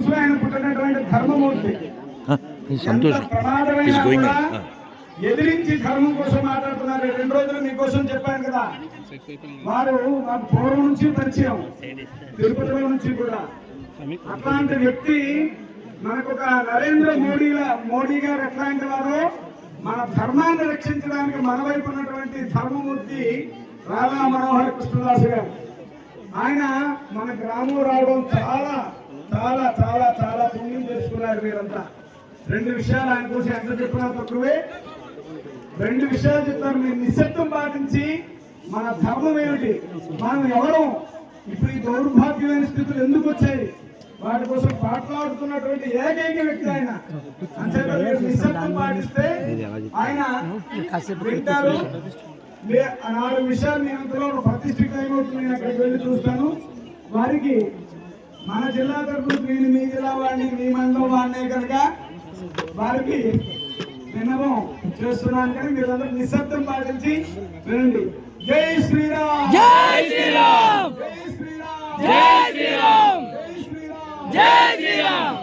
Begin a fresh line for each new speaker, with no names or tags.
ఆయన పుట్టినటువంటి ధర్మమూర్తి.
సంతోషం.
ఎదిరించి ధర్మం కోసం మాట్లాడుతున్నారు. రెండు రోజులు మీకోసం చెప్పాను కదా. వారు నాకు పూర్వం నుంచి పరిచయం. తిరుపతిలో నుంచి కూడా. అట్లాంటి వ్యక్తి మనకు ఒక నరేంద్ర మోడీల మోడీ గారు ఎట్లాంటి వారో మన ధర్మాన్ని రక్షించడానికి మన వైపు ఉన్నటువంటి ధర్మమూర్తి రాధా మనోహర్ కృష్ణదాస్ గారు. ఆయన మన గ్రామం రావడం చాలా చాలా చాలా చాలా పుణ్యం చేసుకున్నారు మీరంతా. రెండు విషయాలు ఆయన కోసం ఎంత చెప్పినా తక్కువే. రెండు విషయాలు చెప్తాను. మీరు నిశ్శబ్దం పాటించి మన ధర్మం ఏమిటి? మనం ఎవరం? ఇప్పుడు ఈ దౌర్భాగ్యమైన స్థితులు ఎందుకు వచ్చాయి? వాటి కోసం పాటలాడుతున్నటువంటి ఏకైక వ్యక్తి ఆయన. అంతేత నిశ్శబ్దం పాటిస్తే ఆయన వింటారు నాలుగు విషయాలు నేను అంతలో ప్రతిష్ఠిత అయిపోతుంది. నేను అక్కడికి వెళ్ళి చూస్తాను. వారికి మన జిల్లా తరఫున నేను మీ జిల్లా వాడిని మీ మండలం వాడినే కనుక వారికి విన్నపం చేస్తున్నాను కానీ మీరందరూ నిశ్శబ్దం పాటించి వినండి. జై శ్రీరామ్!
జై శ్రీరామ్!
జై శ్రీరామ్!
జై శ్రీరామ్!
శ్రీరామ్.